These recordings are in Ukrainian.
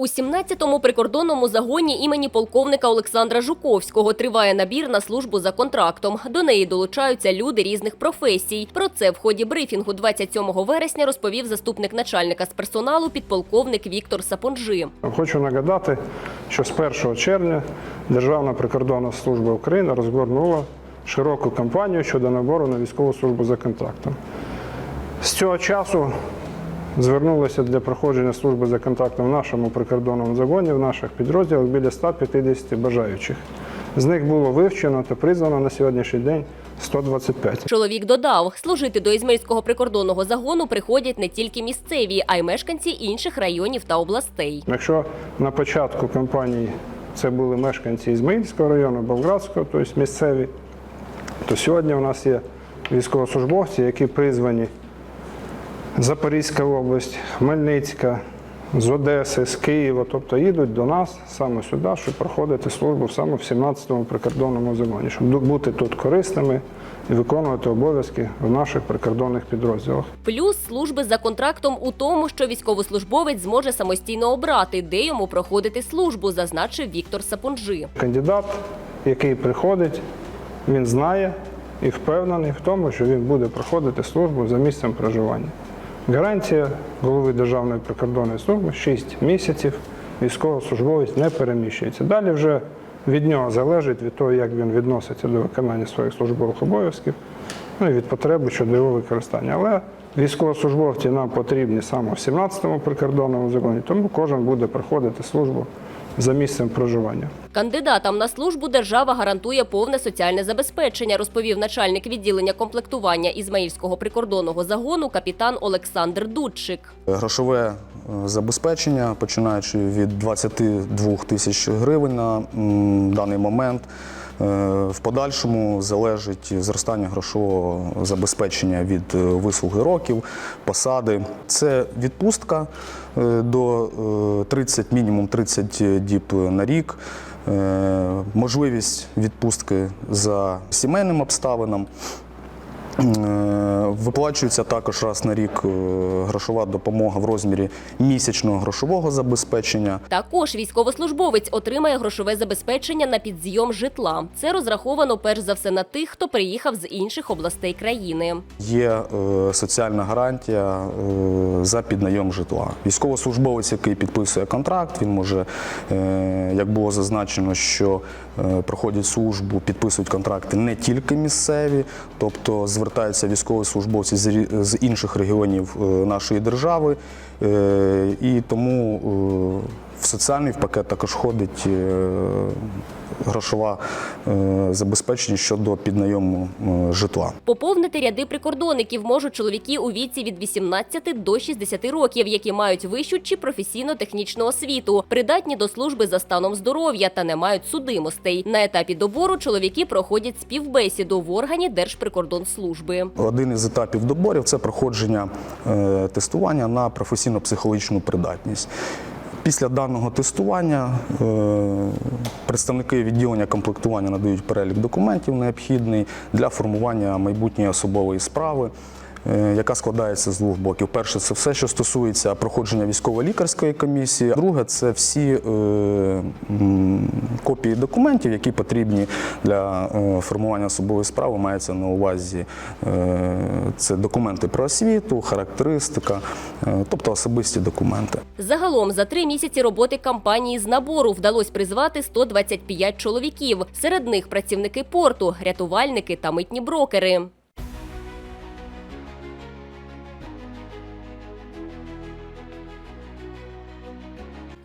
У 17-му прикордонному загоні імені полковника Олександра Жуковського триває набір на службу за контрактом. До неї долучаються люди різних професій. Про це в ході брифінгу 27 вересня розповів заступник начальника з персоналу підполковник Віктор Сапонжи. Хочу нагадати, що з 1 червня Державна прикордонна служба України розгорнула широку кампанію щодо набору на військову службу за контрактом. З цього часу звернулося для проходження служби за контрактом в нашому прикордонному загоні, в наших підрозділах біля 150 бажаючих. З них було вивчено та призвано на сьогоднішній день 125. Чоловік додав, служити до Ізмаїльського прикордонного загону приходять не тільки місцеві, а й мешканці інших районів та областей. Якщо на початку кампанії це були мешканці Ізмаїльського району, Болградського, тобто місцеві, то сьогодні у нас є військовослужбовці, які призвані Запорізька область, Хмельницька, з Одеси, з Києва, тобто їдуть до нас саме сюди, щоб проходити службу саме в 17-му прикордонному загоні, щоб бути тут корисними і виконувати обов'язки в наших прикордонних підрозділах. Плюс служби за контрактом у тому, що військовослужбовець зможе самостійно обрати, де йому проходити службу, зазначив Віктор Сапонжи. Кандидат, який приходить, він знає і впевнений в тому, що він буде проходити службу за місцем проживання. Гарантія голови Державної прикордонної служби 6 місяців військовослужбовець не переміщується. Далі вже від нього залежить від того, як він відноситься до виконання своїх службових обов'язків, ну і від потреби щодо його використання. Але військовослужбовці нам потрібні саме в 17-му прикордонному законі, тому кожен буде проходити службу за місцем проживання. Кандидатам на службу держава гарантує повне соціальне забезпечення, розповів начальник відділення комплектування Ізмаїльського прикордонного загону капітан Олександр Дудчик. Грошове е, забезпечення, починаючи від 22 тисяч гривень на даний момент. Е, В подальшому залежить зростання грошового забезпечення від е, вислуги років, посади. Це відпустка до е, 30, мінімум 30 діб на рік, е, можливість відпустки за сімейним обставинам. Е, Виплачується також раз на рік е, грошова допомога в розмірі місячного грошового забезпечення. Також військовослужбовець отримає грошове забезпечення на підзйом житла. Це розраховано перш за все на тих, хто приїхав з інших областей країни. Є е, соціальна гарантія е, за піднайом житла. Військовослужбовець, який підписує контракт, він може, е, як було зазначено, що е, проходять службу, підписують контракти не тільки місцеві, тобто звертаються військовослужбовці з інших регіонів е, нашої держави, Е, і тому е, в соціальний пакет також входить е, грошова е, забезпечення щодо піднайому е, житла. Поповнити ряди прикордонників можуть чоловіки у віці від 18 до 60 років, які мають вищу чи професійно-технічну освіту, придатні до служби за станом здоров'я та не мають судимостей. На етапі добору чоловіки проходять співбесіду в органі Держприкордонслужби. Один із етапів доборів це проходження е, тестування на професійно-психологічну придатність. Після даного тестування е, представники відділення комплектування надають перелік документів необхідний для формування майбутньої особової справи. Е, Яка складається з двох боків. Перше, це все, що стосується проходження військово-лікарської комісії. Друге, це всі е, копії документів, які потрібні для е, формування особової справи. Мається на увазі це документи про освіту, характеристика, тобто особисті документи. Загалом за три місяці роботи кампанії з набору вдалося призвати 125 чоловіків. Серед них працівники порту, рятувальники та митні брокери.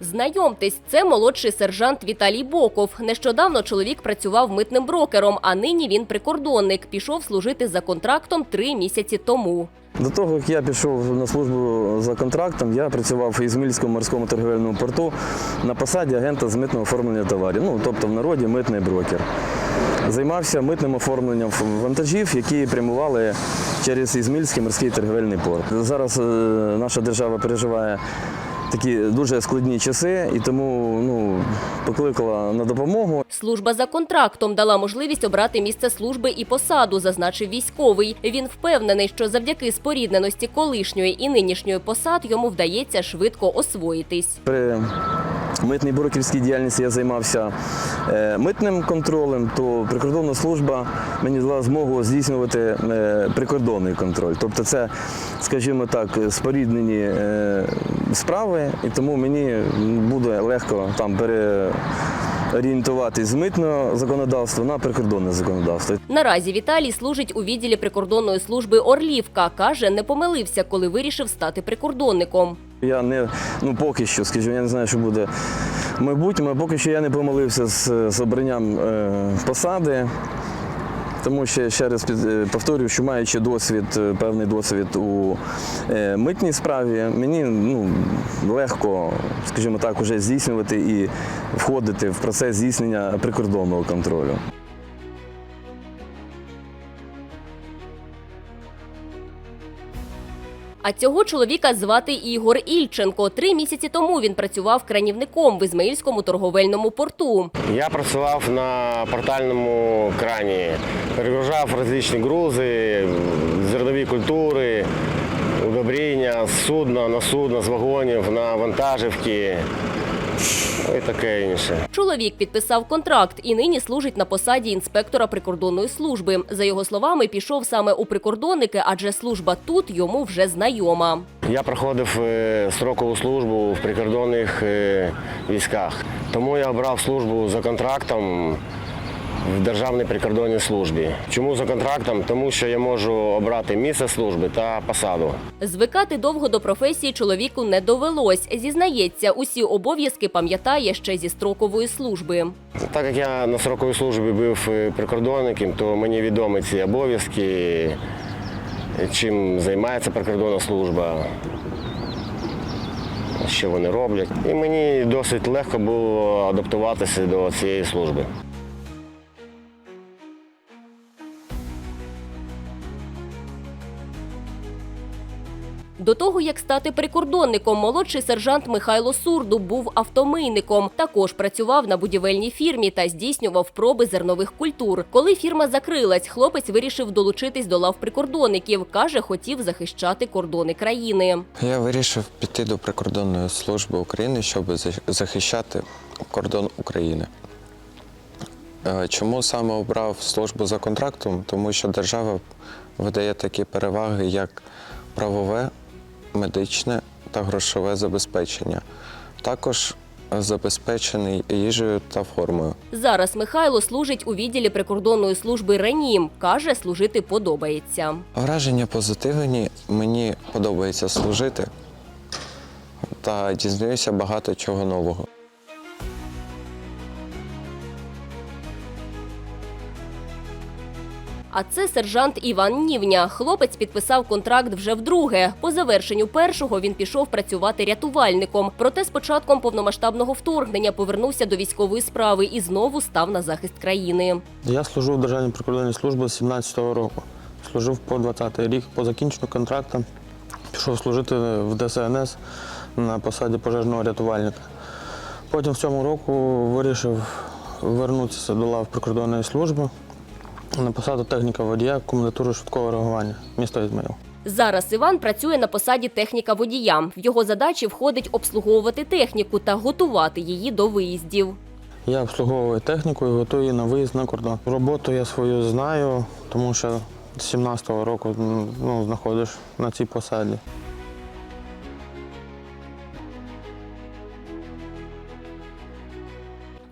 Знайомтесь, це молодший сержант Віталій Боков. Нещодавно чоловік працював митним брокером, а нині він прикордонник. Пішов служити за контрактом три місяці тому. До того, як я пішов на службу за контрактом, я працював в Ізмільському морському торговельному порту на посаді агента з митного оформлення товарів, ну тобто в народі митний брокер. Займався митним оформленням вантажів, які прямували через Ізмільський морський торговельний порт. Зараз е, наша держава переживає такі дуже складні часи, і тому ну, покликала на допомогу. Служба за контрактом дала можливість обрати місце служби і посаду, зазначив військовий. Він впевнений, що завдяки спорідненості колишньої і нинішньої посад йому вдається швидко освоїтись. При митній брокерській діяльності я займався е, митним контролем, то прикордонна служба мені дала змогу здійснювати е, прикордонний контроль. Тобто це, скажімо так, споріднені е, справи, і тому мені буде легко там переорієнтуватись з митного законодавства на прикордонне законодавство. Наразі Віталій служить у відділі прикордонної служби Орлівка. каже, не помилився, коли вирішив стати прикордонником. Я не ну поки що, скажімо, я не знаю, що буде в майбутньому. Поки що я не помилився з, з обранням е, посади. Тому що ще раз е, повторюю, що маючи досвід, е, певний досвід у е, митній справі, мені ну, легко, скажімо так, уже здійснювати і входити в процес здійснення прикордонного контролю. А цього чоловіка звати Ігор Ільченко. Три місяці тому він працював кранівником в Ізмаїльському торговельному порту. Я працював на портальному крані, перегружав различні грузи, зернові культури, удобріння з судна на судно, з вагонів на вантажівки і таке інше. Чоловік підписав контракт і нині служить на посаді інспектора прикордонної служби. За його словами, пішов саме у прикордонники, адже служба тут йому вже знайома. Я проходив е, строкову службу в прикордонних е, військах, тому я обрав службу за контрактом в Державній прикордонній службі. Чому за контрактом? Тому що я можу обрати місце служби та посаду. Звикати довго до професії чоловіку не довелось. Зізнається, усі обов'язки пам'ятає ще зі строкової служби. Так як я на сроковій службі був е, прикордонником, то мені відомі ці обов'язки, чим займається прикордонна служба, що вони роблять. І мені досить легко було адаптуватися до цієї служби. До того, як стати прикордонником, молодший сержант Михайло Сурду був автомийником. Також працював на будівельній фірмі та здійснював проби зернових культур. Коли фірма закрилась, хлопець вирішив долучитись до лав прикордонників. Каже, хотів захищати кордони країни. Я вирішив піти до прикордонної служби України, щоб захищати кордон України. Е, Чому саме обрав службу за контрактом? Тому що держава видає такі переваги, як правове, медичне та грошове забезпечення. Також забезпечений їжею та формою. Зараз Михайло служить у відділі прикордонної служби РЕНІМ. Каже, служити подобається. Враження позитивні, мені подобається служити та дізнаюся багато чого нового. А це сержант Іван Нівня. Хлопець підписав контракт вже вдруге. По завершенню першого він пішов працювати рятувальником. Проте з початком повномасштабного вторгнення повернувся до військової справи і знову став на захист країни. Я служу в Державній прикордонній службі з 17-го року. Служив по 20-й рік. По закінченню контракту пішов служити в ДСНС на посаді пожежного рятувальника. Потім в цьому року вирішив вернутися до лав прикордонної служби на посаду техніка водія комендатури швидкого реагування, місто Ізмаїл. Зараз Іван працює на посаді техніка водія. В його задачі входить обслуговувати техніку та готувати її до виїздів. Я обслуговую техніку і готую її на виїзд на кордон. Роботу я свою знаю, тому що з 17-го року ну, знаходиш на цій посаді.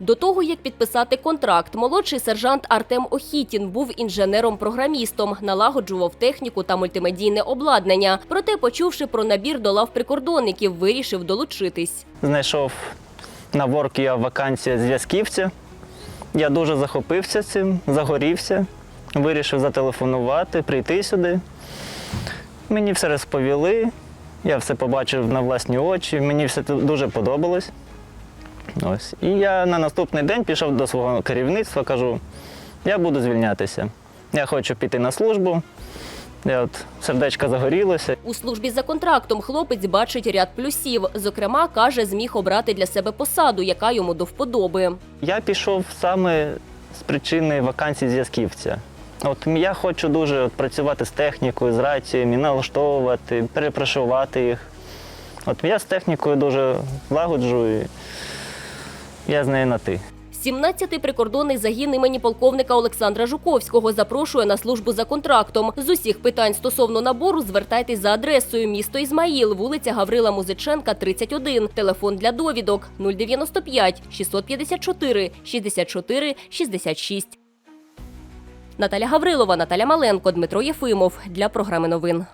До того, як підписати контракт, молодший сержант Артем Охітін був інженером-програмістом, налагоджував техніку та мультимедійне обладнання. Проте, почувши про набір до лав прикордонників, вирішив долучитись. знайшов на Work.ua вакансія зв'язківця. Я дуже захопився цим, загорівся, вирішив зателефонувати, прийти сюди. Мені все розповіли, я все побачив на власні очі, мені все дуже подобалось. Ось. І я на наступний день пішов до свого керівництва, кажу, я буду звільнятися. Я хочу піти на службу. Я от сердечко загорілося. У службі за контрактом хлопець бачить ряд плюсів. Зокрема, каже, зміг обрати для себе посаду, яка йому до вподоби. Я пішов саме з причини вакансій зв'язківця. От я хочу дуже от, працювати з технікою, з раціями, налаштовувати, перепрошувати їх. От я з технікою дуже лагоджу і Я з нею на ти. 17-й прикордонний загін імені полковника Олександра Жуковського запрошує на службу за контрактом. З усіх питань стосовно набору звертайтесь за адресою місто Ізмаїл, вулиця Гаврила Музиченка, 31. Телефон для довідок 095 654 64 66. Наталя Гаврилова, Наталя Маленко, Дмитро Єфимов для програми новин.